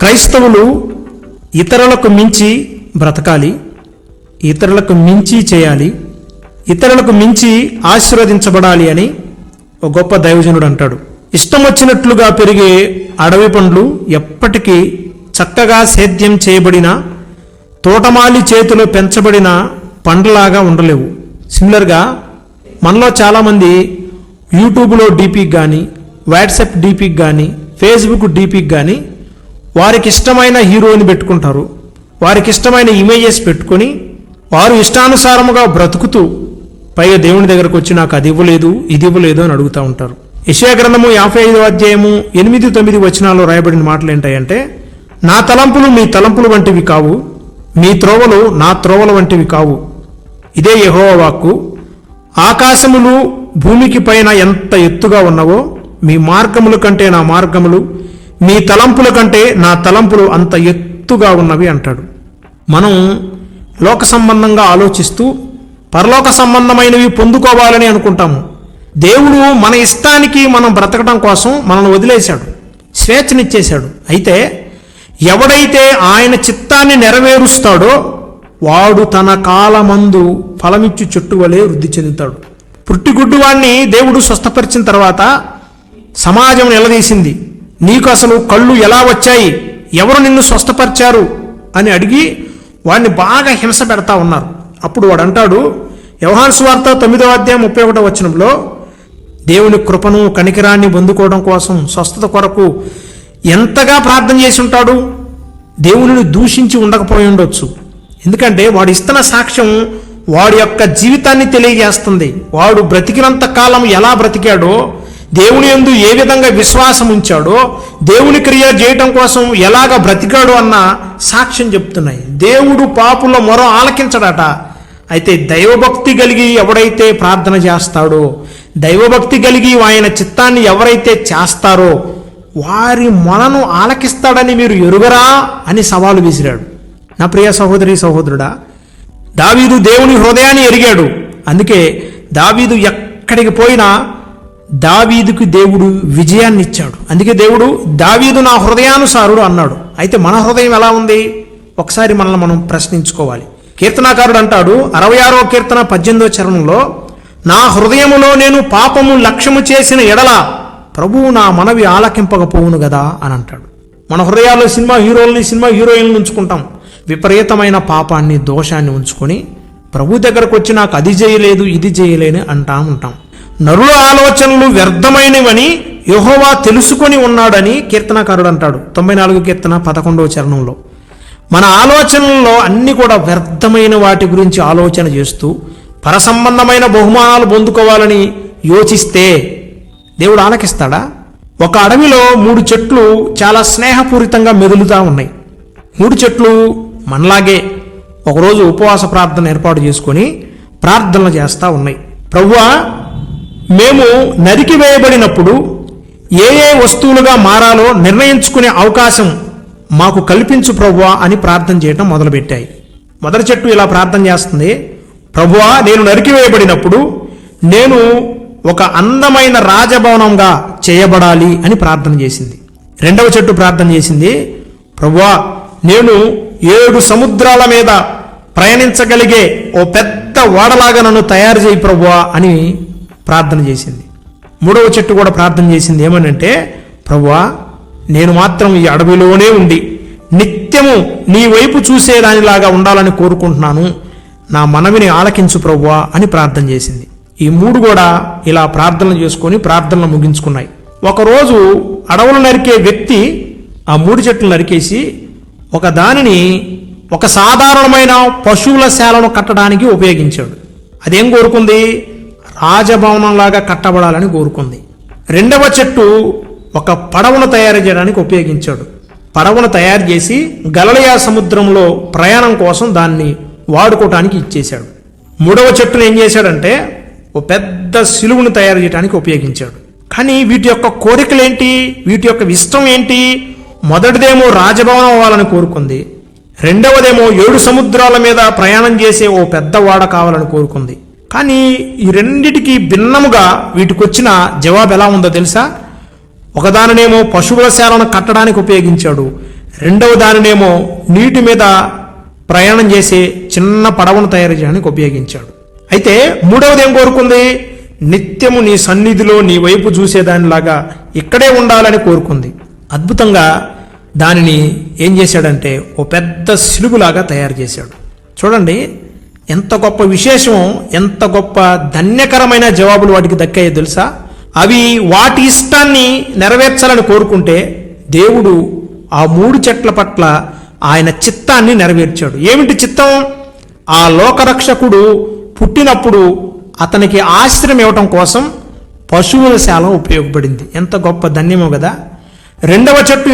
క్రైస్తవులు ఇతరులకు మించి బ్రతకాలి ఇతరులకు మించి చేయాలి ఇతరులకు మించి ఆశీర్వదించబడాలి అని ఒక గొప్ప దైవజనుడు అంటాడు. ఇష్టం వచ్చినట్లుగా పెరిగే అడవి పండ్లు ఎప్పటికీ చక్కగా సేద్యం చేయబడిన తోటమాలి చేతిలో పెంచబడిన పండ్లలాగా ఉండలేవు. సిమిలర్గా మనలో చాలామంది యూట్యూబ్లో డీపీకి కానీ వాట్సాప్ డీపీకి కానీ ఫేస్బుక్ డీపీకి కానీ వారికి ఇష్టమైన హీరోని పెట్టుకుంటారు. వారికి ఇష్టమైన ఇమేజెస్ పెట్టుకొని వారు ఇష్టానుసారముగా బ్రతుకుతూ పైగా దేవుని దగ్గరకు వచ్చి నాకు అది ఇవ్వలేదు ఇది ఇవ్వలేదు అని అడుగుతూ ఉంటారు. యశయ గ్రంథము యాభై ఐదో అధ్యాయము ఎనిమిది తొమ్మిది వచనాల్లో రాయబడిన మాటలు ఏంటంటే నా తలంపులు మీ తలంపులు వంటివి కావు మీ త్రోవలు నా త్రోవల వంటివి కావు. ఇదే యెహోవా వాక్కు. ఆకాశములు భూమికి పైన ఎంత ఎత్తుగా ఉన్నవో మీ మార్గముల కంటే నా మార్గములు మీ తలంపుల కంటే నా తలంపులు అంత ఎత్తుగా ఉన్నవి అంటాడు. మనం లోక సంబంధంగా ఆలోచిస్తూ పరలోక సంబంధమైనవి పొందుకోవాలని అనుకుంటాము. దేవుడు మన ఇష్టానికి మనం బ్రతకడం కోసం మనల్ని వదిలేశాడు. స్వేచ్ఛనిచ్చేశాడు. అయితే ఎవడైతే ఆయన చిత్తాన్ని నెరవేరుస్తాడో వాడు తన కాలమందు ఫలమిచ్చు చెట్టు వలె వృద్ధి చెందుతాడు. పుట్టిగుడ్డువాణ్ణి దేవుడు స్వస్థపరిచిన తర్వాత సమాజం నిలదీసింది. నీకు అసలు కళ్ళు ఎలా వచ్చాయి? ఎవరు నిన్ను స్వస్థపరిచారు? అని అడిగి వాడిని బాగా హింస పెడతా ఉన్నారు. అప్పుడు వాడు అంటాడు వ్యవహాన్ స్వార్త తొమ్మిదవ అధ్యాయం ముప్పై ఒకటో వచనంలో దేవుని కృపను కనికరాన్ని పొందుకోవడం కోసం స్వస్థత కొరకు ఎంతగా ప్రార్థన చేసి ఉంటాడు దేవునిని దూషించి ఉండకపోయి ఉండొచ్చు. ఎందుకంటే వాడు ఇస్తున్న సాక్ష్యం వాడి యొక్క జీవితాన్ని తెలియజేస్తుంది. వాడు బ్రతికినంత కాలం ఎలా బ్రతికాడో దేవుని యందు ఏ విధంగా విశ్వాసం ఉంచాడో దేవుని క్రియ చేయటం కోసం ఎలాగ బ్రతికాడో అన్న సాక్ష్యం చెప్తున్నాయి. దేవుడు పాపుల మొర ఆలకించడట. అయితే దైవభక్తి కలిగి ఎవడైతే ప్రార్థన చేస్తాడో దైవభక్తి కలిగి ఆయన చిత్తాన్ని ఎవరైతే చేస్తారో వారి మనను ఆలకిస్తాడని మీరు ఎరుగరా అని సవాలు విసిరాడు. నా ప్రియ సహోదరి సహోదరుడా దావీదు దేవుని హృదయాన్ని ఎరిగాడు. అందుకే దావీదు ఎక్కడికి పోయినా దావీదుకి దేవుడు విజయాన్ని ఇచ్చాడు అందుకే దేవుడు దావీదు నా హృదయానుసారుడు అన్నాడు. అయితే మన హృదయం ఎలా ఉంది? ఒకసారి మనల్ని మనం ప్రశ్నించుకోవాలి. కీర్తనాకారుడు అంటాడు అరవై ఆరో కీర్తన పద్దెనిమిదో చరణంలో నా హృదయములో నేను పాపము లక్ష్యము చేసిన ఎడల ప్రభువు నా మనవి ఆలకింపకపోవును కదా అని అంటాడు. మన హృదయాల్లో సినిమా హీరోల్ని సినిమా హీరోయిన్లు ఉంచుకుంటాం. విపరీతమైన పాపాన్ని దోషాన్ని ఉంచుకొని ప్రభు దగ్గరకు వచ్చి నాకు అది చేయలేదు ఇది చేయలేని అంటా ఉంటాం. నరుల ఆలోచనలు వ్యర్థమైనవని యహోవా తెలుసుకొని ఉన్నాడని కీర్తనకారుడు అంటాడు. తొంభై నాలుగు కీర్తన పదకొండవ చరణంలో. మన ఆలోచనల్లో అన్ని కూడా వ్యర్థమైన వాటి గురించి ఆలోచన చేస్తూ పరసంబంధమైన బహుమానాలు పొందుకోవాలని యోచిస్తే దేవుడు ఆలకిస్తాడా? ఒక అడవిలో మూడు చెట్లు చాలా స్నేహపూరితంగా మెదులుతూ ఉన్నాయి. మూడు చెట్లు మనలాగే ఒకరోజు ఉపవాస ప్రార్థన ఏర్పాటు చేసుకొని ప్రార్థనలు చేస్తూ ఉన్నాయి. ప్రవ్వా మేము నరికి వేయబడినప్పుడు ఏ ఏ వస్తువులుగా మారాలో నిర్ణయించుకునే అవకాశం మాకు కల్పించు ప్రభువా అని ప్రార్థన చేయటం మొదలుపెట్టాయి. మొదటి చెట్టు ఇలా ప్రార్థన చేస్తుంది. ప్రభువా నేను నరికివేయబడినప్పుడు నేను ఒక అందమైన రాజభవనంగా చేయబడాలి అని ప్రార్థన చేసింది. రెండవ చెట్టు ప్రార్థన చేసింది. ప్రభువా నేను ఏడు సముద్రాల మీద ప్రయాణించగలిగే ఓ పెద్ద ఓడలాగా నన్ను తయారు చేయి ప్రభువా అని ప్రార్థన చేసింది. మూడవ చెట్టు కూడా ప్రార్థన చేసింది ఏమనంటే ప్రభువా నేను మాత్రం ఈ అడవిలోనే ఉండి నిత్యము నీ వైపు చూసేదానిలాగా ఉండాలని కోరుకుంటున్నాను. నా మనవిని ఆలకించు ప్రభువా అని ప్రార్థన చేసింది. ఈ మూడు కూడా ఇలా ప్రార్థనలు చేసుకొని ప్రార్థనలు ముగించుకున్నాయి. ఒకరోజు అడవులు నరికే వ్యక్తి ఆ మూడు చెట్లు నరికేసి ఒక దానిని ఒక సాధారణమైన పశువుల శాలను కట్టడానికి ఉపయోగించాడు. అదేం కోరుకుంది? రాజభవనంలాగా కట్టబడాలని కోరుకుంది. రెండవ చెట్టు ఒక పడవను తయారు చేయడానికి ఉపయోగించాడు. పడవను తయారు చేసి గలలయా సముద్రంలో ప్రయాణం కోసం దాన్ని వాడుకోవటానికి ఇచ్చేశాడు. మూడవ చెట్టును ఏం చేశాడంటే ఓ పెద్ద సిలువును తయారు చేయడానికి ఉపయోగించాడు. కానీ వీటి యొక్క కోరికలేంటి? వీటి యొక్క ఇష్టం ఏంటి? మొదటిదేమో రాజభవనం అవ్వాలని కోరుకుంది. రెండవదేమో ఏడు సముద్రాల మీద ప్రయాణం చేసే ఓ పెద్ద వాడ కావాలని కోరుకుంది. కానీ ఈ రెండిటికి భిన్నముగా వీటికొచ్చిన జవాబు ఎలా ఉందో తెలుసా? ఒకదానినేమో పశువుల శాలను కట్టడానికి ఉపయోగించాడు. రెండవ దానినేమో నీటి మీద ప్రయాణం చేసే చిన్న పడవను తయారు చేయడానికి ఉపయోగించాడు. అయితే మూడవది ఏం కోరుకుంది? నిత్యము నీ సన్నిధిలో నీ వైపు చూసేదానిలాగా ఇక్కడే ఉండాలని కోరుకుంది. అద్భుతంగా దానిని ఏం చేశాడంటే ఓ పెద్ద సిలుగులాగా తయారు చేశాడు. చూడండి ఎంత గొప్ప విశేషం ఎంత గొప్ప ధన్యకరమైన జవాబులు వాటికి దక్కాయో తెలుసా? అవి వాటి ఇష్టాన్ని నెరవేర్చాలని కోరుకుంటే దేవుడు ఆ మూడు చెట్ల పట్ల ఆయన చిత్తాన్ని నెరవేర్చాడు. ఏమిటి చిత్తం? ఆ లోకరక్షకుడు పుట్టినప్పుడు అతనికి ఆశ్రయం ఇవ్వటం కోసం పశువుల శాల ఉపయోగపడింది. ఎంత గొప్ప ధన్యమో కదా. రెండవ చెట్టు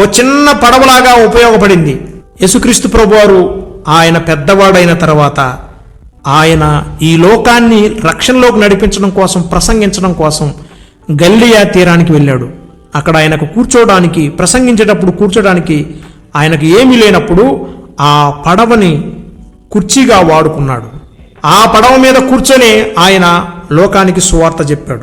ఓ చిన్న పడవలాగా ఉపయోగపడింది. యేసుక్రీస్తు ప్రభువారు ఆయన పెద్దవాడైన తర్వాత ఆయన ఈ లోకాన్ని రక్షణలోకి నడిపించడం కోసం ప్రసంగించడం కోసం గల్లియా తీరానికి వెళ్ళాడు. అక్కడ ఆయనకు కూర్చోవడానికి ప్రసంగించేటప్పుడు కూర్చోడానికి ఆయనకు ఏమీ లేనప్పుడు ఆ పడవని కుర్చీగా వాడుకున్నాడు. ఆ పడవ మీద కూర్చొని ఆయన లోకానికి సువార్త చెప్పాడు.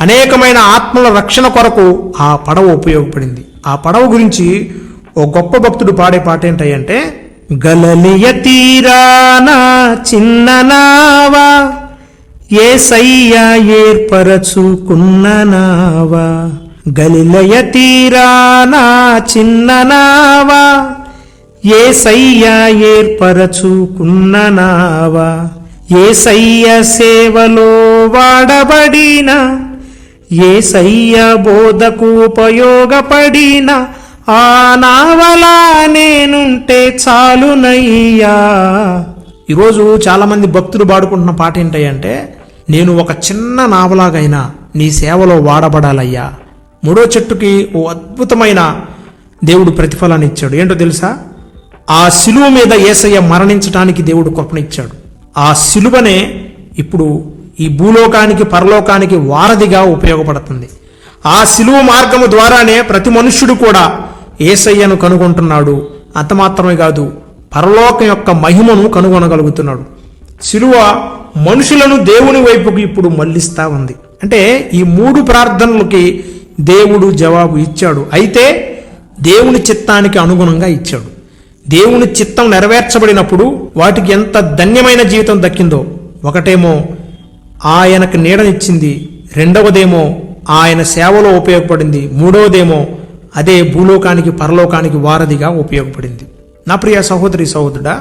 అనేకమైన ఆత్మల రక్షణ కొరకు ఆ పడవ ఉపయోగపడింది. ఆ పడవ గురించి ఓ గొప్ప భక్తుడు పాడే పాట ఏంటంటే గలలియ తీరాన చిన్న నావా ఏసయ్య ఏర్పరచుకున్న నావా గలిలయ తీరాన చిన్ననావా? నావా ఏసయ్య ఏర్పరచుకున్న నావా ఏసయ్య సేవలో వాడబడిన? ఏసయ్య బోధకు ఉపయోగపడిన? ఆ నావలా నేనుంటే చాలునయ్యా. ఈరోజు చాలామంది భక్తులు పాడుకుంటున్న పాట ఏంటంటే నేను ఒక చిన్న నావలాగైనా నీ సేవలో వాడబడాలయ్యా. మూడో చెట్టుకి ఓ అద్భుతమైన దేవుడు ప్రతిఫలాన్ని ఇచ్చాడు. ఏంటో తెలుసా? ఆ శిలువ మీద ఏసయ్య మరణించడానికి దేవుడు కృపణిచ్చాడు ఆ శిలువనే ఇప్పుడు ఈ భూలోకానికి పరలోకానికి వారధిగా ఉపయోగపడుతుంది. ఆ శిలువ మార్గము ద్వారానే ప్రతి మనుష్యుడు కూడా ఏసయ్యను కనుగొంటున్నాడు. అంత మాత్రమే కాదు పరలోకం యొక్క మహిమను కనుగొనగలుగుతున్నాడు. శిలువ మనుషులను దేవుని వైపుకి ఇప్పుడు మళ్ళిస్తా ఉంది. అంటే ఈ మూడు ప్రార్థనలకి దేవుడు జవాబు ఇచ్చాడు. అయితే దేవుని చిత్తానికి అనుగుణంగా ఇచ్చాడు. దేవుని చిత్తం నెరవేర్చబడినప్పుడు వాటికి ఎంత ధన్యమైన జీవితం దక్కిందో ఒకటేమో ఆయనకు నీడనిచ్చింది రెండవదేమో ఆయన సేవలో ఉపయోగపడింది మూడవదేమో అదే భూలోకానికి పరలోకానికి వారధిగా ఉపయోగపడింది. నా ప్రియ సహోదరి సహోదరుడా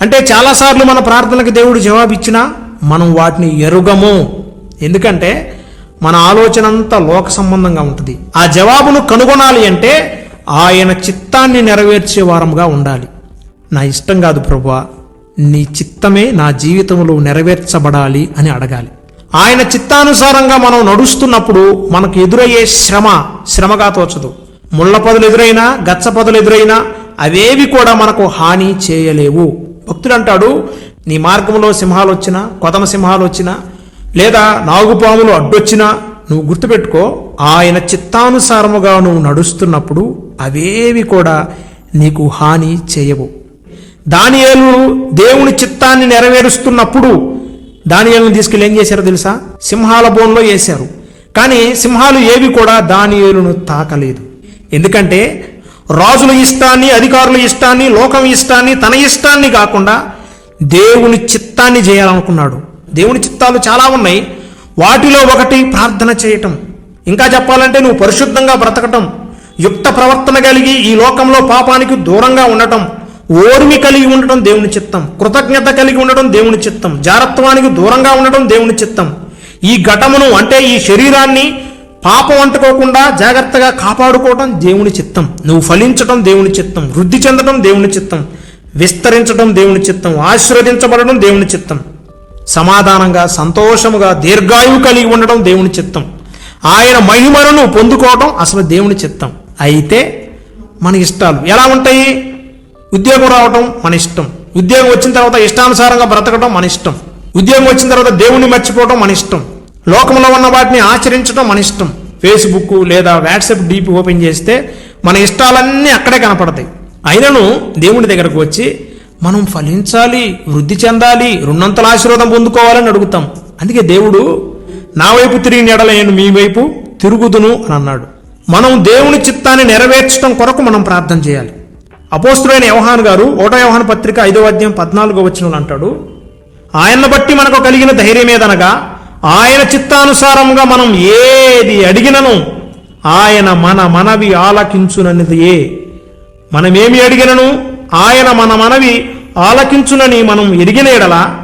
అంటే చాలాసార్లు మన ప్రార్థనలకు దేవుడు జవాబిచ్చినా మనం వాటిని ఎరుగము. ఎందుకంటే మన ఆలోచన అంతా లోక సంబంధంగా ఉంటుంది. ఆ జవాబును కనుగొనాలి అంటే ఆయన చిత్తాన్ని నెరవేర్చే వారముగా ఉండాలి. నా ఇష్టం కాదు ప్రభువా నీ చిత్తమే నా జీవితంలో నెరవేర్చబడాలి అని అడగాలి. ఆయన చిత్తానుసారంగా మనం నడుస్తున్నప్పుడు మనకు ఎదురయ్యే శ్రమ శ్రమగా తోచదు. ముళ్ళ పదులు ఎదురైనా గచ్చ పదులు ఎదురైనా అవేవి కూడా మనకు హాని చేయలేవు. భక్తుడు అంటాడు నీ మార్గంలో సింహాలు వచ్చినా కొదమ సింహాలు వచ్చినా లేదా నాగుపాములు అడ్డొచ్చినా నువ్వు గుర్తుపెట్టుకో ఆయన చిత్తానుసారముగా నువ్వు నడుస్తున్నప్పుడు అవేవి కూడా నీకు హాని చేయవు. దానియేలు దేవుని చిత్తాన్ని నెరవేరుస్తున్నప్పుడు దానియేలును తీసుకెళ్ళి ఏం చేశారో తెలుసా? సింహాల బోన్లో వేశారు. కానీ సింహాలు ఏవి కూడా దానియేలును తాకలేదు. ఎందుకంటే రాజుల ఇష్టాన్ని అధికారుల ఇష్టాన్ని లోకం ఇష్టాన్ని తన ఇష్టాన్ని కాకుండా దేవుని చిత్తాన్ని చేయాలనుకున్నాడు. దేవుని చిత్తాలు చాలా ఉన్నాయి. వాటిలో ఒకటి ప్రార్థన చేయటం. ఇంకా చెప్పాలంటే నువ్వు పరిశుద్ధంగా బ్రతకటం. యుక్త ప్రవర్తన కలిగి ఈ లోకంలో పాపానికి దూరంగా ఉండటం. ఓర్మి కలిగి ఉండటం దేవుని చిత్తం. కృతజ్ఞత కలిగి ఉండటం దేవుని చిత్తం. జారత్వానికి దూరంగా ఉండటం దేవుని చిత్తం. ఈ ఘటమును అంటే ఈ శరీరాన్ని పాపం అంటుకోకుండా జాగ్రత్తగా కాపాడుకోవటం దేవుని చిత్తం. నువ్వు ఫలించటం దేవుని చిత్తం. వృద్ధి చెందడం దేవుని చిత్తం. విస్తరించడం దేవుని చిత్తం. ఆశీర్వదించబడడం దేవుని చిత్తం. సమాధానంగా సంతోషముగా దీర్ఘాయువు కలిగి ఉండడం దేవుని చిత్తం. ఆయన మహిమలను పొందుకోవడం అసలు దేవుని చిత్తం. అయితే మన ఇష్టాలు ఎలా ఉంటాయి? ఉద్యోగం రావటం మన ఇష్టం. ఉద్యోగం వచ్చిన తర్వాత ఇష్టానుసారంగా బ్రతకడం మన ఇష్టం. ఉద్యోగం వచ్చిన తర్వాత దేవుణ్ణి మర్చిపోవడం మన ఇష్టం. లోకంలో ఉన్న వాటిని ఆచరించడం మన ఇష్టం. ఫేస్బుక్ లేదా వాట్సాప్ డీపీ ఓపెన్ చేస్తే మన ఇష్టాలన్నీ అక్కడే కనపడతాయి. అయినను దేవుని దగ్గరకు వచ్చి మనం ఫలించాలి వృద్ధి చెందాలి రెండంతల ఆశీర్వాదం పొందుకోవాలని అడుగుతాం. అందుకే దేవుడు నా వైపు తిరిగి ఎడల మీ వైపు తిరుగుదును అని అన్నాడు. మనం దేవుని చిత్తాన్ని నెరవేర్చడం కొరకు మనం ప్రార్థన చేయాలి. అపోస్తులైన యవహాన్ గారు ఓటో యవహాన్ పత్రిక ఐదో అధ్యాయం పద్నాలుగో వచనంలో అంటాడు ఆయన్ని బట్టి మనకు కలిగిన ధైర్యం ఏదనగా ఆయన చిత్తానుసారంగా మనం ఏది అడిగినను ఆయన మన మనవి ఆలకించుననిదియే. ఏ మనమేమి అడిగినను? ఆయన మన మనవి ఆలకించునని మనం ఎరిగిన ఎడల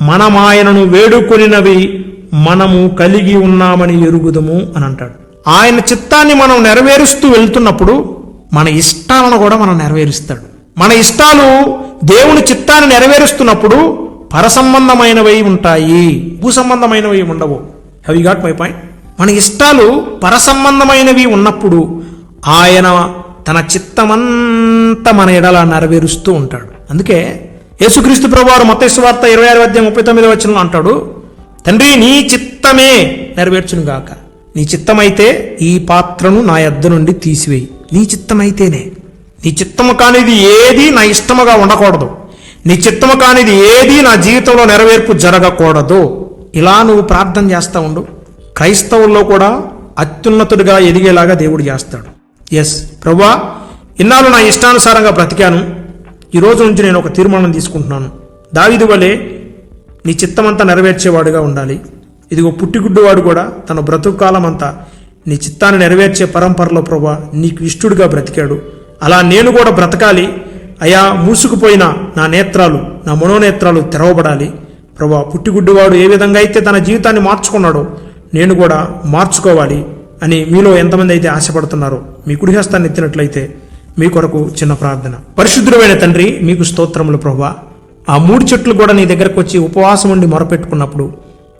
మనం ఆయనను వేడుకొనినవి మనము కలిగి ఉన్నామని ఎరుగుదము అని అంటాడు. ఆయన చిత్తాన్ని మనం నెరవేరుస్తూ వెళ్తున్నప్పుడు మన ఇష్టాలను కూడా మనం నెరవేరుస్తాడు. మన ఇష్టాలు దేవుని చిత్తాన్ని నెరవేరుస్తున్నప్పుడు పరసంబంధమైనవి ఉంటాయి. భూ సంబంధమైనవి ఉండవు యూ గాట్ మై పాయింట్ మన ఇష్టాలు పరసంబంధమైనవి ఉన్నప్పుడు ఆయన తన చిత్తమంతా మన ఎడల నెరవేరుస్తూ ఉంటాడు. అందుకే యేసుక్రీస్తు ప్రభువారు మతేశ్వార్త ఇరవై ఆరు అధ్యాయం ముప్పై తొమ్మిది వచ్చిన అంటాడు తండ్రి నీ చిత్తమే నెరవేర్చునుగాక నీ చిత్తమైతే ఈ పాత్రను నా యొద్ద నుండి తీసివేయి. నీ చిత్తమైతేనే. నీ చిత్తము కానిది ఏది నా ఇష్టముగా ఉండకూడదు. నీ చిత్తము కానిది ఏది నా జీవితంలో నెరవేర్పు జరగకూడదు. ఇలా నువ్వు ప్రార్థన చేస్తా ఉండు. క్రైస్తవుల్లో కూడా అత్యున్నతుడిగా ఎదిగేలాగా దేవుడు చేస్తాడు. ఎస్ ప్రభా ఇన్నాళ్ళు నా ఇష్టానుసారంగా బ్రతికాను. ఈ రోజు నుంచి నేను ఒక తీర్మానం తీసుకుంటున్నాను. దావిది వలె నీ చిత్తమంతా నెరవేర్చేవాడుగా ఉండాలి. ఇదిగో పుట్టిగుడ్డువాడు కూడా తన బ్రతుకాలం అంతా నీ చిత్తాన్ని నెరవేర్చే పరంపరలో ప్రభా నీకు ఇష్టుడిగా బ్రతికాడు. అలా నేను కూడా బ్రతకాలి. అయా మూసుకుపోయిన నా నేత్రాలు నా మనోనేత్రాలు తెరవబడాలి. ప్రభా పుట్టిగుడ్డువాడు ఏ విధంగా అయితే తన జీవితాన్ని మార్చుకున్నాడో నేను కూడా మార్చుకోవాలి అని మీలో ఎంతమంది అయితే ఆశపడుతున్నారో మీ కుడిహస్తాన్ని ఎత్తినట్లయితే మీ కొరకు చిన్న ప్రార్థన. పరిశుద్ధుడమైన తండ్రి మీకు స్తోత్రములు ప్రభా. ఆ మూడు చెట్లు కూడా నీ దగ్గరకు వచ్చి ఉపవాసం ఉండి మొరపెట్టుకున్నప్పుడు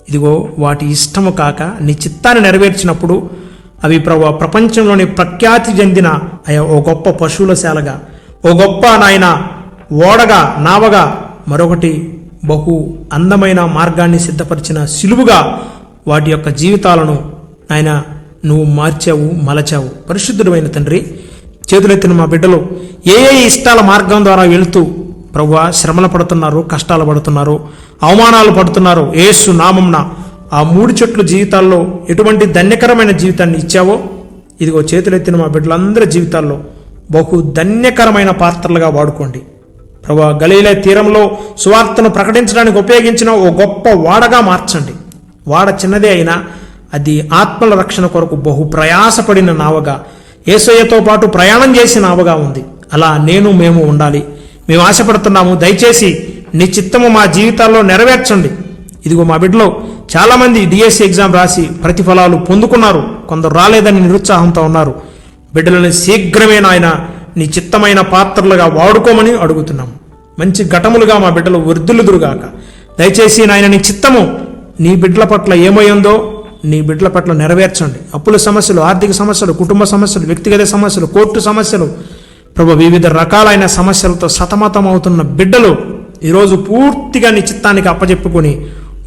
ఇదిగో వాటి ఇష్టము కాక నీ చిత్తాన్ని నెరవేర్చినప్పుడు అవి ప్రభా ప్రపంచంలోని ప్రఖ్యాతి చెందిన అయా ఓ గొప్ప పశువుల శాలగా ఓ గొప్ప నాయన ఓడగా నావగా మరొకటి బహు అందమైన మార్గాన్ని సిద్ధపరిచిన సిలువుగా వాటి యొక్క జీవితాలను నాయన నువ్వు మార్చావు మలచావు. పరిశుద్ధుడమైన తండ్రి చేతులెత్తిన మా బిడ్డలు ఏ ఏ ఇష్టాల మార్గం ద్వారా వెళుతూ ప్రభు శ్రమలు పడుతున్నారు కష్టాలు పడుతున్నారు అవమానాలు పడుతున్నారు ఏసు నామంన ఆ మూడు చెట్లు జీవితాల్లో ఎటువంటి ధన్యకరమైన జీవితాన్ని ఇచ్చావో ఇదిగో చేతులెత్తిన మా బిడ్డలందరి జీవితాల్లో బహు ధన్యకరమైన పాత్రలుగా వాడుకోండి. ప్రభు గలీలే తీరంలో సువార్తను ప్రకటించడానికి ఉపయోగించిన ఓ గొప్ప వాడగా మార్చండి. వాడ చిన్నదే అయినా అది ఆత్మల రక్షణ కొరకు బహు ప్రయాసపడిన నావగా ఏసయ్యతో పాటు ప్రయాణం చేసిన నావగా ఉంది. అలా నేను మేము ఉండాలి. మేము ఆశపడుతున్నాము దయచేసి నీ చిత్తము మా జీవితాల్లో నెరవేర్చండి. ఇదిగో మా బిడ్డలో చాలామంది డిఎస్సి ఎగ్జామ్ రాసి ప్రతిఫలాలు పొందుకున్నారు. కొందరు రాలేదని నిరుత్సాహంతో ఉన్నారు. బిడ్డలను శీఘ్రమే నాయన నీ చిత్తమైన పాత్రలుగా వాడుకోమని అడుగుతున్నాము మంచి ఘటములుగా మా బిడ్డలు వృద్ధులుదురుగాక. దయచేసి నాయన నీ చిత్తము నీ బిడ్డల పట్ల ఏమైందో నీ బిడ్డల పట్ల నెరవేర్చండి. అప్పుల సమస్యలు ఆర్థిక సమస్యలు కుటుంబ సమస్యలు వ్యక్తిగత సమస్యలు కోర్టు సమస్యలు ప్రభు వివిధ రకాలైన సమస్యలతో సతమతం అవుతున్న బిడ్డలు ఈరోజు పూర్తిగా నీ చిత్తానికి అప్పజెప్పుకొని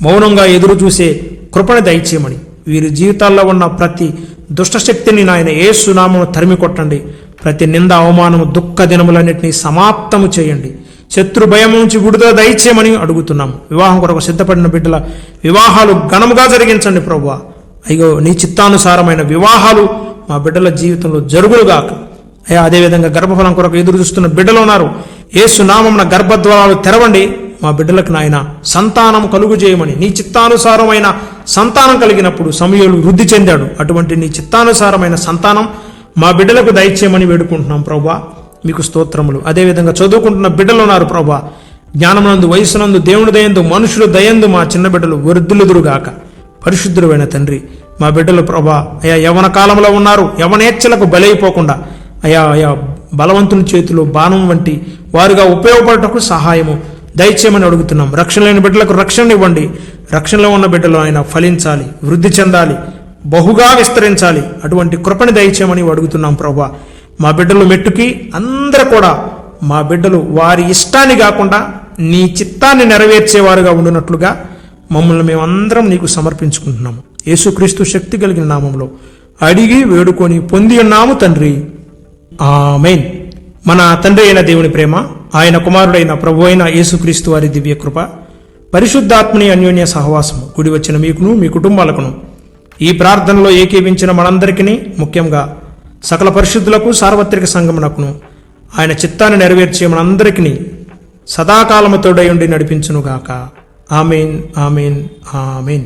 మౌనంగా ఎదురు చూసే కృపణ దయచేయమని. వీరి జీవితాల్లో ఉన్న ప్రతి దుష్టశక్తిని నాయన ఏ సునామను తరిమి కొట్టండి. ప్రతి నింద అవమానము దుఃఖ దినములన్నింటినీ సమాప్తము చేయండి. శత్రు భయం నుంచి విడుదల దయచేయమని అడుగుతున్నాము. వివాహం కొరకు సిద్ధపడిన బిడ్డల వివాహాలు ఘనముగా జరిగించండి ప్రభు అయ్యో నీ చిత్తానుసారమైన వివాహాలు మా బిడ్డల జీవితంలో జరుగులుగాక అయ్యా అదేవిధంగా గర్భఫలం కొరకు ఎదురు చూస్తున్న బిడ్డలు ఉన్నారు. ఏసు గర్భద్వారాలు తెరవండి. మా బిడ్డలకు నాయన సంతానం కలుగు చేయమని నీ చిత్తానుసారమైన సంతానం కలిగినప్పుడు సమయంలో వృద్ధి చెందాడు. అటువంటి నీ చిత్తానుసారమైన సంతానం మా బిడ్డలకు దయచేయమని వేడుకుంటున్నాం ప్రభా మీకు స్తోత్రములు. అదేవిధంగా చదువుకుంటున్న బిడ్డలు ఉన్నారు ప్రభా జ్ఞానమునందు వయసునందు దేవుని దయందు మనుషులు దయందు మా చిన్న బిడ్డలు వృద్ధులుదురుగాక. పరిశుద్ధులైన తండ్రి మా బిడ్డలు ప్రభా అయా యవన కాలంలో ఉన్నారు. యవనేచ్ఛలకు బలైపోకుండా అయా అయా బలవంతుని చేతిలో బాణం వంటి వారుగా ఉపయోగపడటకు సహాయము. దయచేయమని అడుగుతున్నాం. రక్షణ లేని బిడ్డలకు రక్షణ ఇవ్వండి. రక్షణలో ఉన్న బిడ్డలు ఆయన ఫలించాలి వృద్ధి చెందాలి బహుగా విస్తరించాలి. అటువంటి కృపని దయచేయమని అడుగుతున్నాం ప్రభా. మా బిడ్డలు మెట్టుకి అందరూ కూడా మా బిడ్డలు వారి ఇష్టాన్ని కాకుండా నీ చిత్తాన్ని నెరవేర్చేవారుగా ఉండినట్లుగా మమ్మల్ని మేమందరం నీకు సమర్పించుకుంటున్నాము. యేసుక్రీస్తు శక్తి కలిగిన నామంలో అడిగి వేడుకొని పొంది ఉన్నాము తండ్రి. ఆమెన్. మన తండ్రి అయిన దేవుని ప్రేమ ఆయన కుమారుడైన ప్రభు అయిన యేసుక్రీస్తు వారి దివ్య కృప పరిశుద్ధాత్మని అన్యోన్య సహవాసము కూడి వచ్చిన మీకును మీ కుటుంబాలకును ఈ ప్రార్థనలో ఏకీవించిన మనందరికీ ముఖ్యంగా సకల పరిశుద్ధులకు సార్వత్రిక సంగమునకును ఆయన చిత్తాన్ని నెరవేర్చే మనందరికీ సదాకాలముతోడై ఉండి నడిపించునుగాక. Amen amen amen.